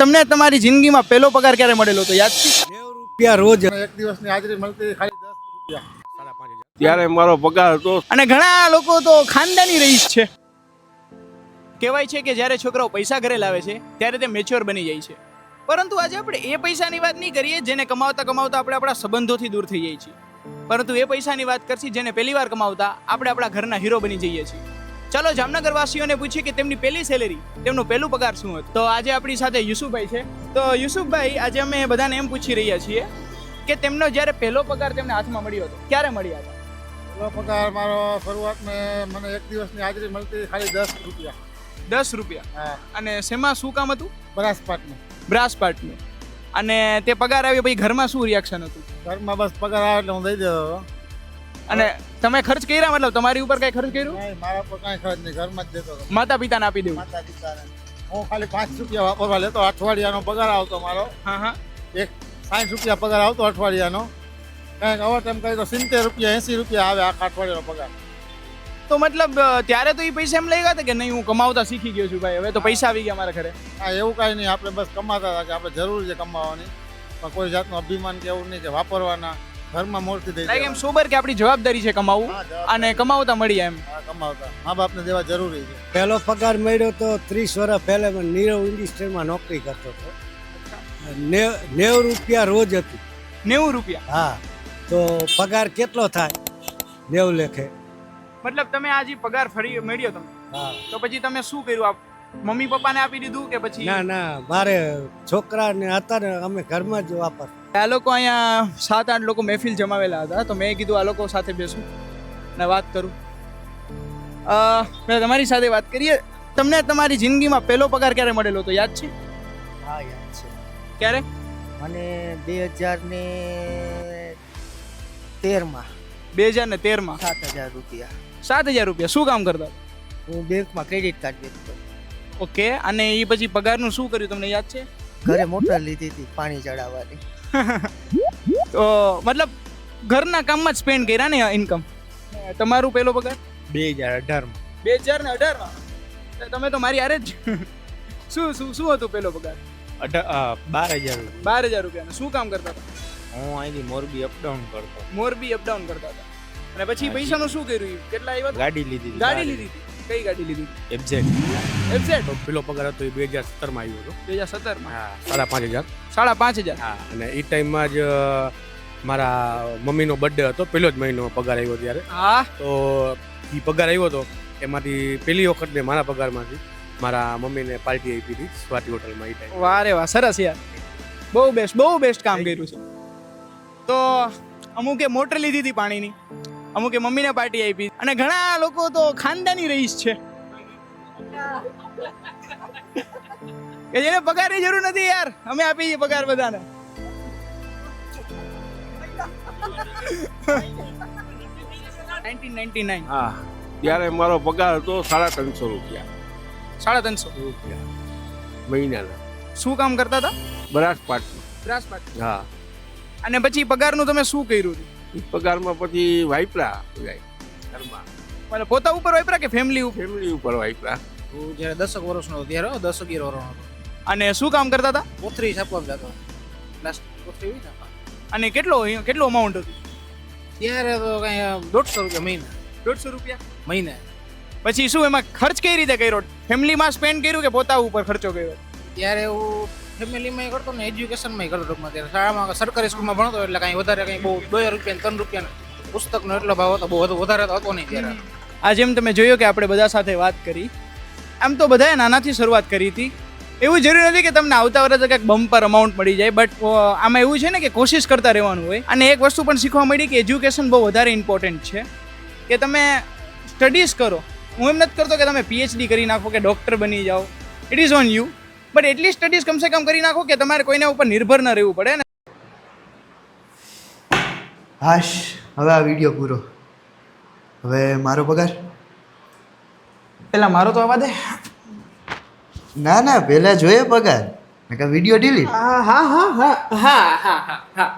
તમને તમારી જિંદગીમાં પહેલો પગાર ક્યારે મળેલો હતો? યાદ છે? નેવું રૂપિયા રોજ. એક દિવસની હાજરી મળતી ખાલી દસ રૂપિયા. ત્યારે મારો પગાર હતો અને ઘણા લોકો તો ખાનદાની રહીશ છે. કહેવાય છે કે જ્યારે છોકરાઓ પૈસા ઘરે લાવે છે ત્યારે તે મેચ્યોર બની જાય છે. પરંતુ આજે આપણે એ પૈસાની વાત નહીં કરીએ જેને કમાવતા કમાવતા આપણે આપણા સંબંધોથી દૂર થઈ જઈએ છીએ. પરંતુ એ પૈસાની વાત કરશી જેને પહેલી વાર કમાવતા આપણે આપણા ઘરના હીરો બની જઈએ છીએ. ચાલો જામનગર વાસીઓને પૂછીએ કે તેમની પહેલી સેલેરી તેમનો પહેલું પગાર શું હતો? તો આજે આપણી સાથે યુસુફભાઈ છે. તો યુસુફભાઈ આજે અમે બધાને એમ પૂછી રહ્યા છીએ કે તેમનો જ્યારે પહેલો પગાર તેમને હાથમાં મળ્યો હતો ક્યારે મળ્યા હતા? પહેલો પગાર મારો શરૂઆતમાં મને એક દિવસની હાજરી મળતી ખાલી દસ રૂપિયા. દસ રૂપિયા? અને શેમાં શું કામ હતું? બનાસપાટનું બ્રાસ પાર્ટનું અને તે પગાર આવ્યો પછી ઘરમાં શું રિએક્શન હતું? ઘરમાં બસ પગાર આવે એટલે હું દઈ દેતો. અને તમે ખર્ચ કર્યા મતલબ તમારી ઉપર કઈ ખર્ચ કર્યું? નહીં, મારા પર કાંઈ ખર્ચ નહીં ઘરમાં જ દેતો હતો. માતા પિતાને આપી દેવું. માતા પિતાને હું ખાલી પાંચ રૂપિયા વાપરવા લેતો અઠવાડિયાનો પગાર આવતો મારો. હા હા. એક સાઠ રૂપિયા પગાર આવતો અઠવાડિયાનો. કાંઈક ઓવર ટાઈમ કરી તો સિત્તેર રૂપિયા એંસી રૂપિયા આવે આખા અઠવાડિયાનો પગાર. તો મતલબ અ, ત્યારે તો એ પૈસા એમ લઈ ગયા હતા કે નહીં હું કમાવતા શીખી ગયો છું ભાઈ હવે તો પૈસા આવી ગયા મારા ઘરે. હા એવું કાંઈ નહીં આપણે બસ કમાતા હતા કે આપણે જરૂર છે કમાવાની. પણ કોઈ જાતનું અભિમાન કે એવું નહીં કે વાપરવાના. ઘરમાં મોરથી દઈ લાઈક એમ. સોબર કે આપણી જવાબદારી છે કમાવવું અને કમાવતા મળીએ એમ. કમાવતા. મા બાપને દેવા જરૂરી છે. પહેલો પગાર મળ્યો તો ત્રીસ વર્ષ પહેલા મેં નીરવ ઇન્ડસ્ટ્રીમાં નોકરી કરતો હતો. નેવ નેવું રૂપિયા રોજ હતી. નેવું રૂપિયા? હા તો પગાર કેટલો થાય? નેવું લેખે. મતલબ તમે આજે પગાર ફરી મળ્યો તમને? હા. તો પછી તમે શું કર્યું? આપ મમ્મી પપ્પાને આપી દીધું કે પછી ના ના મારે છોકરા ને હતા ને અમે ઘરમાં જ વાપર આ લોકો અહીંયા સાત આઠ લોકો મહેફિલ જમાવેલા હતા તો મેં કીધું આ લોકો સાથે બેસું અને વાત કરું. મેં તમારી સાથે વાત કરીએ. તમને તમારી જિંદગીમાં પહેલો પગાર ક્યારે મળેલો તો યાદ છે? હા યાદ છે. ક્યારે? મને બે હજાર ને તેરમાં. બે હજાર ને તેરમાં? સાત હજાર રૂપિયા. સાત હજાર રૂપિયા. શું કામ કરતા? હું બેંકમાં ક્રેડિટ કાર્ડ વેચતો. ઓકે અને એ પછી પગારનું શું કર્યું? તમને યાદ છે? ઘરે મોટર લીધી હતી પાણી ચડાવવાની. તો મતલબ ઘરના કામમાં જ સ્પેન્ડ કર્યા ને ઇન્કમ તમારું પહેલો પગાર? બે હજાર અઢારમાં બે હજાર ને અઢારમાં તમે તો મારી હારે જ શું શું શું હતું પહેલો પગાર? બાર હજાર બાર હજાર રૂપિયા શું કામ કરતા હતા? હું અહીંથી મોરબી અપડાઉન કરતો. મોરબી અપડાઉન કરતા હતા. અને પછી પૈસાનું શું કર્યું? કેટલા આવ્યા? ગાડી લીધી ગાડી લીધી કઈ ગાડી લીધી એફઝેડ એફઝેડ પેલો પગાર હતો એ બે હજાર સત્તરમાં આવ્યો હતો. બે હજાર સત્તરમાં? હા સાડા પાંચ હજાર. સાડા પાંચ હજાર? હા અને એ ટાઈમમાં જ મારા મમ્મીનો બર્થડે હતો. પેલો જ મહિનો પગાર આવ્યો ત્યારે. હા? તો એ પગાર આવ્યો હતો એમાંથી પહેલી વખત મેં મારા પગારમાંથી મારા મમ્મીને પાર્ટી આપી હતી સ્વાતિ હોટલમાં એ ટાઈમ વાહ રે વાહ સરસ યાર. બહુ બેસ્ટ બહુ બેસ્ટ કામ કર્યું છે. તો અમુકે મોટર લીધી હતી પાણીની અમુકે મમ્મીને પાર્ટી આપી. અને ઘણા લોકો તો ખાનદાની રહીશ છે. કે જેને પગારની જરૂર નથી યાર. અમે આપી છીએ પગાર બધાને. હા. ત્યારે મારો પગાર હતો સાડા ત્રણસો રૂપિયા. સાડા ત્રણસો રૂપિયા. મહિનાના. શું કામ કરતા હતા? બનાસપાટનું ગ્રાસ હા. અને પછી પગારનું તમે શું કર્યું હતું? પગારમાં પછી વાઇપરા. જાય ઘરમાં. એટલે પોતા ઉપર વાપરા કે ફેમિલી ઉપર? ફેમિલી ઉપર વાપરા. હું જ્યારે દસક વર્ષનો હતો ત્યારે દસ અગિયાર વર્ષનો હતો. અને શું કામ કરતા હતા? પોથરી છાપવા જતો. લાસ્ટ પોથરી હોય ને? અને કેટલો કેટલો અમાઉન્ટ હતું? ત્યારે તો કઈ દોઢસો રૂપિયા મહિના. દોઢસો રૂપિયા? મહિને. પછી શું એમાં ખર્ચ કઈ રીતે કર્યો? ફેમિલીમાં સ્પેન્ડ કર્યું કે પોતા ઉપર ખર્ચો કર્યો? ત્યારે હું ફેમિલીમાં કરતો ને એજ્યુકેશનમાં કરતો ટૂંકમાં. ત્યારે શાળામાં સરકારી સ્કૂલમાં ભણતો એટલે કાંઈ વધારે કંઈ બહુ બે રૂપિયા ત્રણ રૂપિયાના પુસ્તકનો એટલો ભાવ હતો બહુ વધુ- વધારે તો હતો નહીં ત્યારે. આ જેમ તમે જોયો કે આપણે બધા સાથે વાત કરી. આમ તો બધાએ નાનાથી શરૂઆત કરી હતી. એવું જરૂરી નથી કે તમને આવતા વર્ષે કંઈક બમ્પર અમાઉન્ટ મળી જાય બટ આમાં એવું છે ને કે કોશિશ કરતા રહેવાનું હોય. અને એક વસ્તુ પણ શીખવા મળી કે એજ્યુકેશન બહુ વધારે ઇમ્પોર્ટન્ટ છે. કે તમે સ્ટડીઝ કરો. હું એમ નથી કરતો કે તમે પીએચડી કરી નાખો કે ડૉક્ટર બની જાઓ. It is on you but એટલી સ્ટડીઝ કમસે કમ કરી નાખો કે તમારે કોઈના ઉપર નિર્ભર ન રહેવું પડે ને. હાશ, હવે આ વીડિયો પૂરો. હવે મારો પગાર? પેલા મારો તો આવા દે. ના ના પહેલા જોઈએ પગાર. નકર વીડિયો ડિલીટ હા હા હા હા હા હા હા.